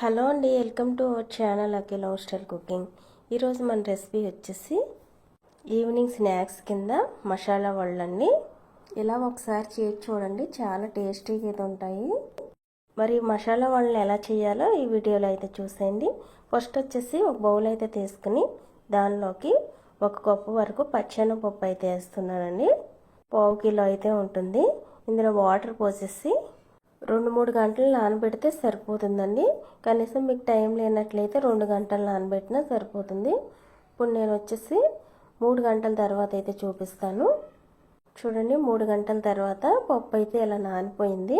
Hello అండి welcome to our channel Akhil love style cooking ఈరోజు మన రెసిపీ వచ్చేసి ఈవినింగ్ స్నాక్స్ కింద మసాలా వళ్ళండి ఇలా ఒకసారి చేసి చూడండి చాలా టేస్టీగా అయితే ఉంటాయి. మరి మసాలా వాళ్ళని ఎలా చేయాలో ఈ వీడియోలో అయితే చూసేయండి. ఫస్ట్ వచ్చేసి ఒక బౌల్ అయితే తీసుకుని దానిలోకి ఒక కప్పు వరకు పచ్చనపప్పు అయితే వేస్తున్నానండి. పావు కిలో అయితే ఉంటుంది. ఇందులో వాటర్ పోసేసి రెండు మూడు గంటలు నానబెడితే సరిపోతుందండి. కనీసం మీకు టైం లేనట్లయితే రెండు గంటలు నానబెట్టినా సరిపోతుంది. ఇప్పుడు నేను వచ్చేసి మూడు గంటల తర్వాత అయితే చూపిస్తాను. చూడండి మూడు గంటల తర్వాత పప్పు అయితే ఇలా నానిపోయింది.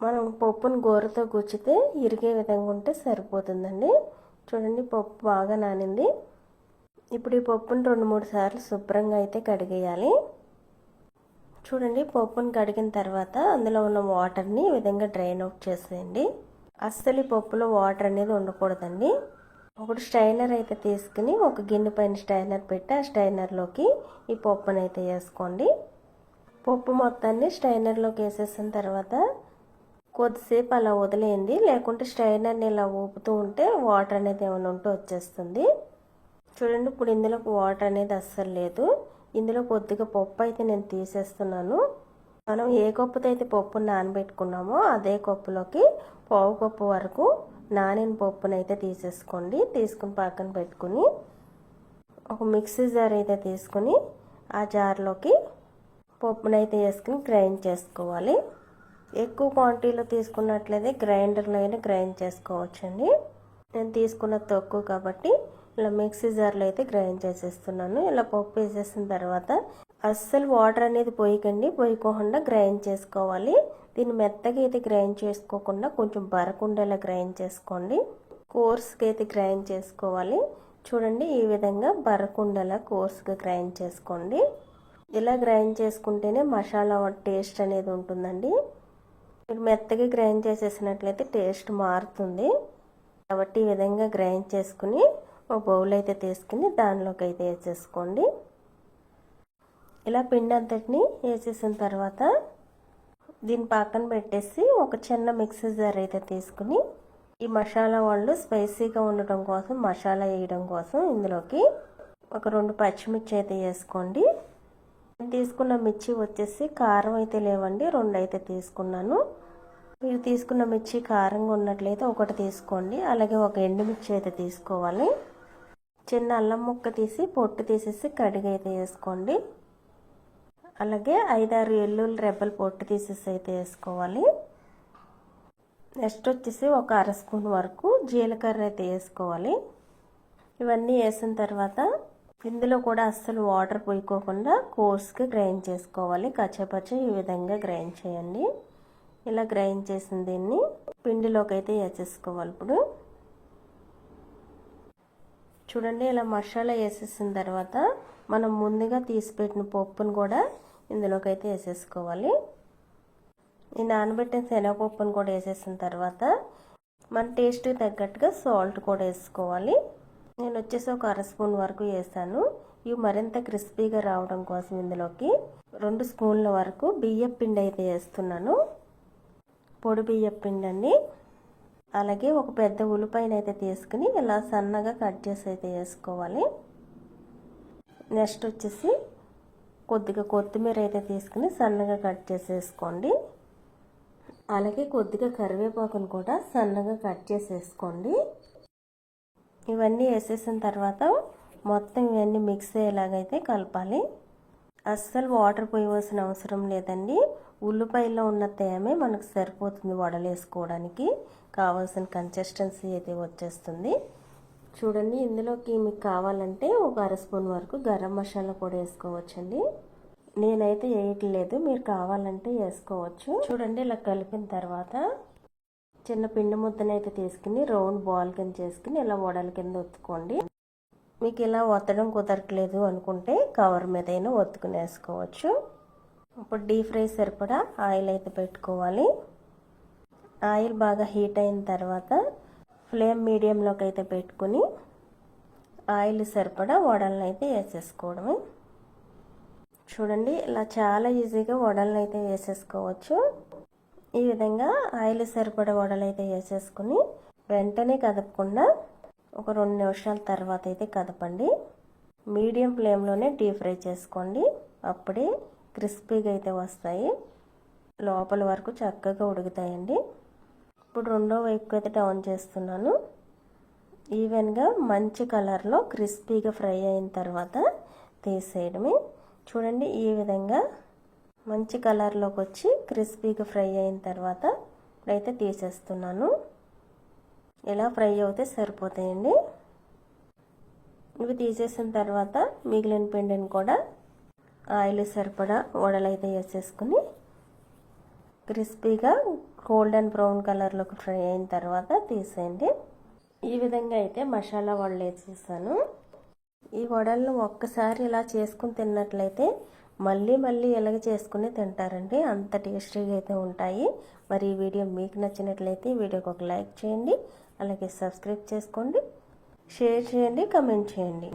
మనం పప్పును గోరతో గుచ్చితే ఇరిగే విధంగా ఉంటే సరిపోతుందండి. చూడండి పప్పు బాగా నానింది. ఇప్పుడు ఈ పప్పును రెండు మూడు సార్లు శుభ్రంగా అయితే కడిగేయాలి. చూడండి పప్పును కడిగిన తర్వాత అందులో ఉన్న వాటర్ని ఈ విధంగా డ్రైన్ అవుట్ చేసేయండి. అస్సలు ఈ పప్పులో వాటర్ అనేది ఉండకూడదండి. ఒకటి స్టైనర్ అయితే తీసుకుని ఒక గిన్నె పైన స్టైనర్ పెట్టి ఆ స్టైనర్లోకి ఈ పప్పును అయితే వేసుకోండి. పప్పు మొత్తాన్ని స్టైనర్లోకి వేసేసిన తర్వాత కొద్దిసేపు అలా వదిలేయండి. లేకుంటే స్టైనర్ని ఇలా ఊపుతూ ఉంటే వాటర్ అనేది ఏమైనా ఉంటే వచ్చేస్తుంది. చూడండి ఇప్పుడు ఇందులోకి వాటర్ అనేది అస్సలు లేదు. ఇందులో కొద్దిగా పప్పు అయితే నేను తీసేస్తున్నాను. మనం ఏ కప్పుతో అయితే పప్పు నానబెట్టుకున్నామో అదే కప్పులోకి పావు కప్పు వరకు నానిన పప్పును అయితే తీసేసుకోండి. తీసుకుని పక్కన పెట్టుకుని ఒక మిక్సీ జార్ అయితే తీసుకుని ఆ జార్లోకి పప్పునైతే వేసుకుని గ్రైండ్ చేసుకోవాలి. ఎక్కువ క్వాంటిటీలో తీసుకున్నట్లయితే గ్రైండర్లో అయినా గ్రైండ్ చేసుకోవచ్చండి. నేను తీసుకున్న తక్కువ కాబట్టి ఇలా మిక్సీ జార్లో అయితే గ్రైండ్ చేసేస్తున్నాను. ఇలా పప్పు వేసేసిన తర్వాత అస్సలు వాటర్ అనేది పోయకండి. పోయకోకుండా గ్రైండ్ చేసుకోవాలి. దీన్ని మెత్తగా అయితే గ్రైండ్ చేసుకోకుండా కొంచెం బరకుండేలా గ్రైండ్ చేసుకోండి. కోర్స్గా అయితే గ్రైండ్ చేసుకోవాలి. చూడండి ఈ విధంగా బరకుండేలా కోర్స్గా గ్రైండ్ చేసుకోండి. ఇలా గ్రైండ్ చేసుకుంటేనే మసాలా టేస్ట్ అనేది ఉంటుందండి. మీరు మెత్తగా గ్రైండ్ చేసేసినట్లయితే టేస్ట్ మారుతుంది. కాబట్టి ఈ విధంగా గ్రైండ్ చేసుకుని ఒక బౌల్ అయితే తీసుకుని దానిలోకి అయితే వేసేసుకోండి. ఇలా పిండి అంతటిని వేసేసిన తర్వాత దీని పక్కన పెట్టేసి ఒక చిన్న మిక్సీ జార్ అయితే తీసుకుని ఈ మసాలా వాళ్ళు స్పైసీగా ఉండటం కోసం మసాలా వేయడం కోసం ఇందులోకి ఒక రెండు పచ్చిమిర్చి అయితే వేసుకోండి. తీసుకున్న మిర్చి వచ్చేసి కారం అయితే లేవండి రెండు అయితే తీసుకున్నాను. మీరు తీసుకున్న మిర్చి కారంగా ఉన్నట్లయితే ఒకటి తీసుకోండి అలాగే ఒక ఎండుమిర్చి అయితే తీసుకోవాలి. చిన్న అల్లం ముక్క తీసి పొట్టు తీసేసి కడిగి అయితే వేసుకోండి. అలాగే ఐదారు ఎల్లుల్లి రెబ్బలు పొట్టు తీసేసి అయితే వేసుకోవాలి. నెక్స్ట్ వచ్చేసి ఒక అర స్పూన్ వరకు జీలకర్ర అయితే వేసుకోవాలి. ఇవన్నీ వేసిన తర్వాత ఇందులో కూడా అస్సలు వాటర్ పోయికోకుండా కోర్స్గా గ్రైండ్ చేసుకోవాలి. కచ్చపచ్చ ఈ విధంగా గ్రైండ్ చేయండి. ఇలా గ్రైండ్ చేసిన దీన్ని పిండిలోకి అయితే వేసేసుకోవాలి ఇప్పుడు. చూడండి ఇలా మసాలా వేసేసిన తర్వాత మనం ముందుగా తీసిపెట్టిన పప్పును కూడా ఇందులోకి అయితే వేసేసుకోవాలి. ఈ నానబెట్టిన శనగపప్పును కూడా వేసేసిన తర్వాత మన టేస్ట్ తగ్గట్టుగా సాల్ట్ కూడా వేసుకోవాలి. నేను వచ్చేసి ఒక అర స్పూన్ వరకు వేసాను. ఇవి మరింత క్రిస్పీగా రావడం కోసం ఇందులోకి రెండు స్పూన్ల వరకు బియ్యం పిండి అయితే వేస్తున్నాను. పొడి బియ్యం పిండి అండి అలాగే ఒక పెద్ద ఉల్లిపాయనైతే అయితే తీసుకుని ఇలా సన్నగా కట్ చేసి అయితే వేసుకోవాలి. నెక్స్ట్ వచ్చేసి కొద్దిగా కొత్తిమీర అయితే తీసుకుని సన్నగా కట్ చేసేసుకోండి అలాగే కొద్దిగా కరివేపాకును కూడా సన్నగా కట్ చేసేసుకోండి ఇవన్నీ వేసేసిన తర్వాత మొత్తం ఇవన్నీ మిక్స్ అయ్యేలాగైతే కలపాలి. అస్సలు వాటర్ పోయవలసిన అవసరం లేదండి. ఉల్లిపాయలో ఉన్న తేమే మనకు సరిపోతుంది వడలేసుకోవడానికి. కావాల్సిన కన్సిస్టెన్సీ అయితే వచ్చేస్తుంది. చూడండి ఇందులోకి మీకు కావాలంటే ఒక అర స్పూన్ వరకు గరం మసాలా కూడా వేసుకోవచ్చండి. నేనైతే వేయట్లేదు మీరు కావాలంటే వేసుకోవచ్చు. చూడండి ఇలా కలిపిన తర్వాత చిన్న పిండి ముద్దనైతే తీసుకుని రౌండ్ బాల్ కింద చేసుకుని ఇలా వడల కింద ఒత్తుకోండి. మీకు ఇలా ఒత్తడం కుదరట్లేదు అనుకుంటే కవర్ మీద అయినా ఒత్తుకుని వేసుకోవచ్చు ఇప్పుడు డీప్ ఫ్రై సరిపడా ఆయిల్ అయితే పెట్టుకోవాలి. ఆయిల్ బాగా హీట్ అయిన తర్వాత ఫ్లేమ్ మీడియంలోకి అయితే పెట్టుకుని ఆయిల్ సరిపడా వడలను అయితే వేసేసుకోవడమే. చూడండి ఇలా చాలా ఈజీగా వడలను అయితే వేసేసుకోవచ్చు. ఈ విధంగా ఆయిల్ సరిపడ వడలు అయితే వేసేసుకుని వెంటనే కదపకుండా ఒక రెండు నిమిషాల తర్వాత అయితే కదపండి. మీడియం ఫ్లేమ్లోనే డీప్ ఫ్రై చేసుకోండి. అప్పుడే క్రిస్పీగా అయితే వస్తాయి. లోపల వరకు చక్కగా ఉడుకుతాయండి. ఇప్పుడు రెండో వైపుకి అయితే డౌన్ చేస్తున్నాను. ఈవెన్గా మంచి కలర్లో క్రిస్పీగా ఫ్రై అయిన తర్వాత తీసేయడమే. చూడండి ఈ విధంగా మంచి కలర్లోకి వచ్చి క్రిస్పీగా ఫ్రై అయిన తర్వాత ఇప్పుడైతే తీసేస్తున్నాను. ఇలా ఫ్రై అవుతే సరిపోతాయండి. ఇవి తీసేసిన తర్వాత మిగిలిన పిండిని కూడా ఆయిల్ సరిపడా వడలైతే వేసేసుకుని క్రిస్పీగా గోల్డెన్ బ్రౌన్ కలర్లోకి ఫ్రై అయిన తర్వాత తీసేయండి. ఈ విధంగా అయితే మసాలా వడలు వేసేసాను ఈ వడలను ఒక్కసారి ఇలా చేసుకుని తిన్నట్లయితే మళ్ళీ మళ్ళీ ఇలాగ చేసుకుని తింటారండి. అంత టేస్టీగా అయితే ఉంటాయి. మరి ఈ వీడియో మీకు నచ్చినట్లయితే వీడియోకి ఒక లైక్ చేయండి. అలాగే సబ్స్క్రైబ్ చేసుకోండి. షేర్ చేయండి. కమెంట్ చేయండి.